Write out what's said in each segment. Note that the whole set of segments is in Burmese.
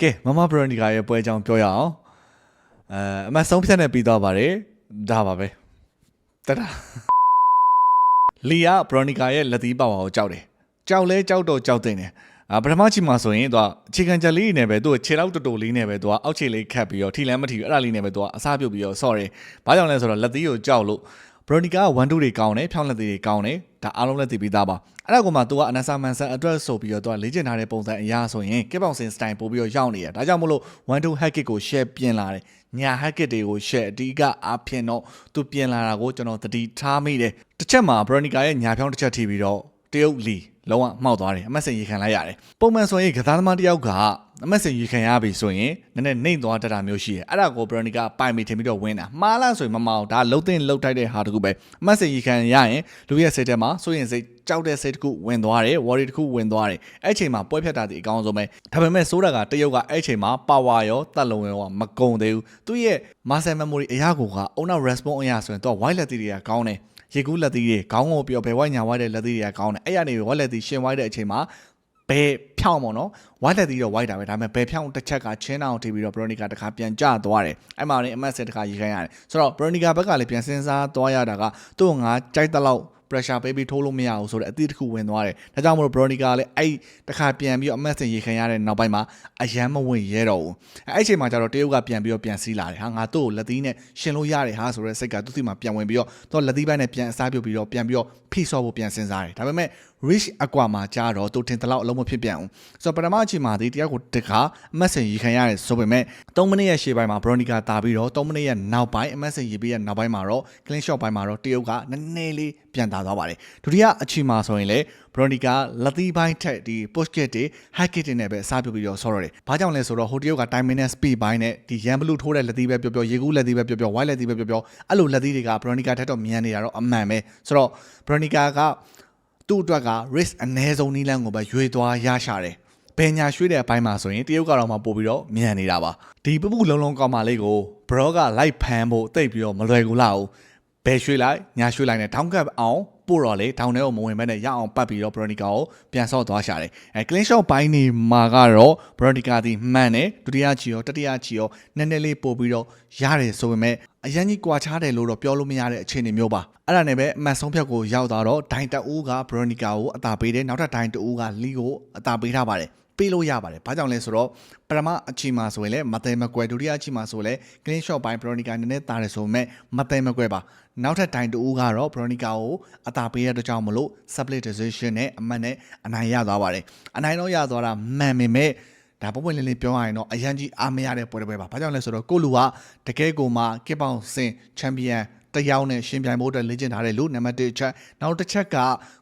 ကဲမမဘရိုနီကာရဲ့ပွဲအကြောင်းပြောရအောင်အဲအမတ်ဆုံးဖြတ်နေပြီးသွားပါတယ်ဒါပါပဲတဒါလီယာဘရိုနီကာရဲ့လက်သီးပါဝါကိုကြောက်တယ်ကြောက်လဲကြောက်တော့ကြောက်တဲ့တယ်အာပထမချိန်မှာဆိုရင်သူကအခြေခံချက်လေးနဲ့ပဲသူကခြေလောက်တူတူလေးနဲ့ပဲသူကအောက်ခြေလေးခတ်ပြီးတော့ထိလန်းမထီဘူးအဲ့ဒါလေးနဲ့ပဲသူကအစားပြုတ်ပြီးတော့ sorry ဘာကြောင့်လဲဆိုတော့လက်သီးကိုကြောက်လို့ ဘရိုနီကာက1 2တွေကောင်းတယ်ဖြောင်းလက်သေးတွေကောင်းတယ်ဒါအားလုံးလက်သိပြီးသားပါအဲ့ဒါကိုမှသူကအနဆာမန်ဆန်အတွက်ဆိုပြီးတော့သူကလေ့ကျင့်ထားတဲ့ပုံစံအရာဆိုရင်ကစ်ပေါင်စင်စတိုင်ပို့ပြီးတော့ရောက်နေရဒါကြောင့်မလို့1 2 hack kick ကို share ပြင်လာတယ်ညာ hack kick တွေကို share အဓိကအားဖြင့်တော့သူပြင်လာတာကိုကျွန်တော်သတိထားမိတယ်တစ်ချက်မှာဘရိုနီကာရဲ့ညာဖြောင်းတစ်ချက်ထိပြီးတော့တရုတ်လီလုံးဝမှောက်သွားတယ်အမတ်စင်ရေခံလိုက်ရတယ်ပုံမှန်ဆိုရင်ကစားသမားတယောက်က အမတ်စင်ရေခံရပြီဆိုရင်နည်းနည်းနှိမ့်သွားတတ်တာမျိုးရှိတယ်အဲ့ဒါကို Veronica ပိုင်မိထင်ပြီးတော့ဝင်းတာမှားလားဆိုရင်မမအောင်ဒါလှုပ်တင်လှုပ်ထိုက်တဲ့ဟာတခုပဲအမတ်စင်ရေခံရရင်လူရဲ့စိတ်ထဲမှာစိုးရင်စိတ်ကြောက်တဲ့စိတ်တခုဝင်သွားတယ် worry တခုဝင်သွားတယ်အဲ့ချိန်မှာပွဲဖြတ်တာဒီအကောင်းဆုံးပဲဒါပေမဲ့စိုးတာကတရုတ်ကအဲ့ချိန်မှာ power ရောတက်လုံးရောမကုံသေးဘူးသူ့ရဲ့ muscle memory အရာကိုကအုံနောက် response အရာဆိုရင်တော့ white လက်တီတွေကကောင်းတယ်ရေကူးလက်သီးတွေခေါင်းကိုပြောဘယ်ဝိုင်းညာဝိုင်းတဲ့လက်သီးတွေကကောင်းတယ်အဲ့ရနေဝိုင်းလက်သီးရှင်ဝိုင်းတဲ့အချိန်မှာ ဘယ်ဖြောင်းမို့နော်ဝိုင်းလက်သီးတော့ဝိုင်းတာပဲဒါပေမဲ့ဘယ်ဖြောင်းတစ်ချက်ကချင်းအောင်ထိပြီးတော့ဘရိုနီကာတခါပြန်ကျသွားတယ်အဲ့မှာလည်းအမတ်ဆက်တခါရေးခိုင်းရတယ်ဆိုတော့ဘရိုနီကာဘက်ကလည်းပြန်စဉ်းစားသွားရတာကသူ့ငါကြိုက်တဲ့လောက် pressure ပေးပြီးထိုးလို့မရဘူးဆိုတော့အသည့်တစ်ခုဝင်သွားတယ်။ဒါကြောင့်မလို့ Veronica လည်းအဲ့တခါပြန်ပြီးတော့အမတ်စင်ရေခံရတဲ့နောက်ပိုင်းမှာအယမ်းမဝင်ရဲတော့ဘူး။အဲ့အချိန်မှာကျတော့တရုတ်ကပြန်ပြီးတော့ပြန်စီးလာတယ်။ဟာငါတို့ကိုလက်သီးနဲ့ရှင်လို့ရတယ်ဟာဆိုတဲ့စိတ်ကသူ့စီမှာပြန်ဝင်ပြီးတော့တော့လက်သီးပိုင်းနဲ့ပြန်အစားပြုတ်ပြီးတော့ပြန်ပြီးတော့ဖိဆော့ဖို့ပြန်စဉ်းစားတယ်။ဒါပေမဲ့ rich aqua မှာကြာတော့သူထင်တလောက်အလုံးမဖြစ်ပြန်ဘူး။ဆိုတော့ပထမအချိန်မှာဒီတယောက်ကိုတခါအမတ်စင်ရေခံရတယ်ဆိုပေမဲ့3မိနစ်ရဲ့ရှေ့ပိုင်းမှာ Veronica တာပြီးတော့3မိနစ်ရဲ့နောက်ပိုင်းအမတ်စင်ရေပြီးရဲ့နောက်ပိုင်းမှာတော့ clean shot ပိုင်းမှာတော့တရုတ်ကနည်းနည်းလေးပြန်တာသွားပါတယ်။ဒုတိယအချိန်မှာဆိုရင်လေ Veronica လက်သီးပိုင်းထက်ဒီ push kit တွေ hack kit တွေနဲ့ပဲအစားပြုတ်ပြီးတော့ဆော့ရတယ်။ဘာကြောင့်လဲဆိုတော့ဟိုတရုတ်က timing နဲ့ speed ပိုင်းနဲ့ဒီ yan blue ထိုးတဲ့လက်သီးပဲပြောပြောရေကူးလက်သီးပဲပြောပြော white လက်သီးပဲပြောပြောအဲ့လိုလက်သီးတွေက Veronica ထက်တော့မြန်နေတာတော့အမှန်ပဲ။ဆိုတော့ Veronica က သူ့အတွက်က risk အနည်းဆုံးနီးလန်းကိုပဲရွေသွားရရှာတယ်။ဘယ်ညာရွှေ့တဲ့အပိုင်းမှာဆိုရင်တရုတ်ကတော့မှပို့ပြီးတော့မြန်နေတာပါဒီပပုလုံးလုံးကောင်းပါလေးကိုဘရောကလိုက်ဖမ်းဖို့တိတ်ပြီးတော့မလွယ်ကူလာဘူးဘယ်ရွှေ့လိုက်ညာရွှေ့လိုက်နဲ့ထောင်းကပ်အောင် ပို့တော့လေထောင်းထဲကိုမဝင်မဲနဲ့ရအောင်ပတ်ပြီးတော့ Veronica ကိုပြန်ဆော့သွားရှာတယ်အဲ clean shot ဘိုင်းနေမှာကတော့ Veronica ဒီမှန်တယ်ဒုတိယချီရောတတိယချီရောနည်းနည်းလေးပို့ပြီးတော့ရတယ်ဆိုပေမဲ့အရင်ကြီးကွာခြားတယ်လို့တော့ပြောလို့မရတဲ့အခြေအနေမျိုးပါအဲ့ဒါနဲ့ပဲအမှတ်ဆုံးဖြတ်ကိုရောက်သွားတော့ဒိုင်တအူးက Veronica ကိုအသာပေးတယ်နောက်ထပ်ဒိုင်တအူးကလီကိုအသာပေးထားပါတယ် ပေးလို့ရပါတယ်။ဘာကြောင့်လဲဆိုတော့ပထမအချိန်မှာဆိုရင်လည်းမသိမကွယ်ဒုတိယအချိန်မှာဆိုလည်း clean shot ဘိုင်း Veronica နည်းနည်းတားတယ်ဆိုပေမဲ့မသိမကွယ်ပါ။နောက်ထပ်တိုင်တူကတော့ Veronica ကိုအသာပေးရတဲ့ကြောင့်မလို့ split decision နဲ့အမှတ်နဲ့အနိုင်ရသွားပါတယ်။အနိုင်တော့ရသွားတာမှန်ပေမဲ့ဒါပုံပွင့်လင်းလင်းပြောရရင်တော့အရန်ကြီးအားမရတဲ့ပွဲတစ်ပွဲပါ။ဘာကြောင့်လဲဆိုတော့ကိုလူကတကယ်ကိုမှကစ်ပေါင်စင်ချန်ပီယံ တယောက်နဲ့ရှင်ပြိုင်ဖို့အတွက်လေ့ကျင့်ထားတဲ့လူနံပါတ်1ချက်နောက်တစ်ချက်က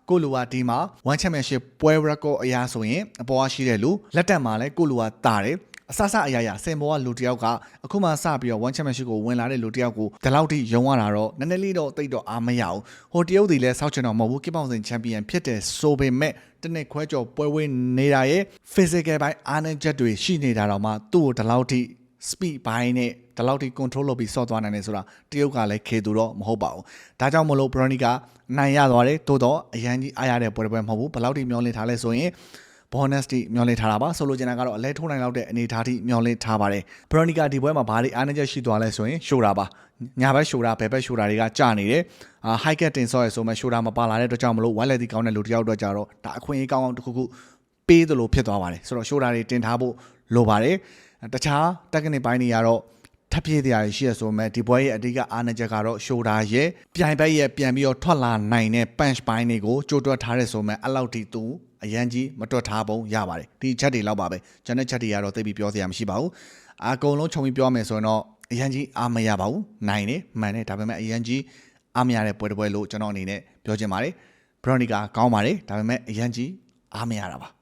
ကိုလူဝါဒီမှာ One Championship ပွဲ record အရာဆိုရင်အပေါ်ကရှိတဲ့လူလက်တက်မှာလည်းကိုလူဝါတာတယ်အဆဆအရာရာစင်ဘောကလူတယောက်ကအခုမှစပြီးတော့ one championship ကိုဝင်လာတဲ့လူတယောက်ကိုဒီလောက်ထိယုံရတာတော့နည်းနည်းလေးတော့တိတ်တော့အားမရဘူးဟိုတရုတ်တွေလည်းစောက်ချင်တော့မဟုတ်ဘူးကိပောင်စင်ချန်ပီယံဖြစ်တယ်ဆိုပေမဲ့တနေ့ခွဲကျော်ပွဲဝင်းနေတာရဲ့ physical ဘိုင်းအားနည်းချက်တွေရှိနေတာတော့မှသူ့ကိုဒီလောက်ထိ speed ဘိုင်းနဲ့ ဒီလောက်ထိ control လုပ်ပြီးဆော့သွားနိုင်တယ်ဆိုတာတရုတ်ကလည်းခေသူတော့မဟုတ်ပါဘူးဒါကြောင့်မလို့ Veronica နိုင်ရသွားတယ်တိုးတော့အရန်ကြီးအားရတဲ့ပွဲတစ်ပွဲမဟုတ်ဘူးဘယ်လောက်ထိမျောလင့်ထားလဲဆိုရင် bonus တိမျောလင့်ထားတာပါဆိုလိုချင်တာကတော့အလဲထိုးနိုင်လောက်တဲ့အနေအထားထိမျောလင့်ထားပါတယ် Veronica ဒီပွဲမှာဘာတွေအားနည်းချက်ရှိသွားလဲဆိုရင်ရှိုးတာပါညာဘက်ရှိုးတာဘယ်ဘက်ရှိုးတာတွေကကြာနေတယ်အာ high cat တင်ဆော့ရဆိုမှရှိုးတာမပါလာတဲ့အတွက်ကြောင့်မလို့ white လက်ဒီကောင်းတဲ့လူတစ်ယောက်အတွက်ကြတော့ဒါအခွင့်အရေးကောင်းအောင်တစ်ခုခုပေးသလိုဖြစ်သွားပါတယ်ဆိုတော့ရှိုးတာတွေတင်ထားဖို့လိုပါတယ်တခြား technique ပိုင်းတွေကတော့ ထပ်ပြေးတရားရှိရဆိုမဲ့ဒီပွဲရဲ့အဓိကအားနည်းချက်ကတော့ရှိုတာရဲ့ပြိုင်ဘက်ရဲ့ပြန်ပြီးတော့ထွက်လာနိုင်တဲ့ punch ပိုင်းတွေကိုကြိုးတွက်ထားတဲ့ဆိုမဲ့အဲ့လောက်ထိသူအရန်ကြီးမတွက်ထားပုံရပါတယ်ဒီချက်တွေလောက်ပါပဲကျွန်တဲ့ချက်တွေကတော့သိပြီးပြောစရာမရှိပါဘူးအကုန်လုံးခြုံပြီးပြောမယ်ဆိုရင်တော့အရန်ကြီးအားမရပါဘူးနိုင်တယ်မှန်တယ်ဒါပေမဲ့အရန်ကြီးအားမရတဲ့ပွဲတစ်ပွဲလို့ကျွန်တော်အနေနဲ့ပြောချင်ပါတယ်ဘရိုနီကာကောင်းပါတယ်ဒါပေမဲ့အရန်ကြီးအားမရတာပါ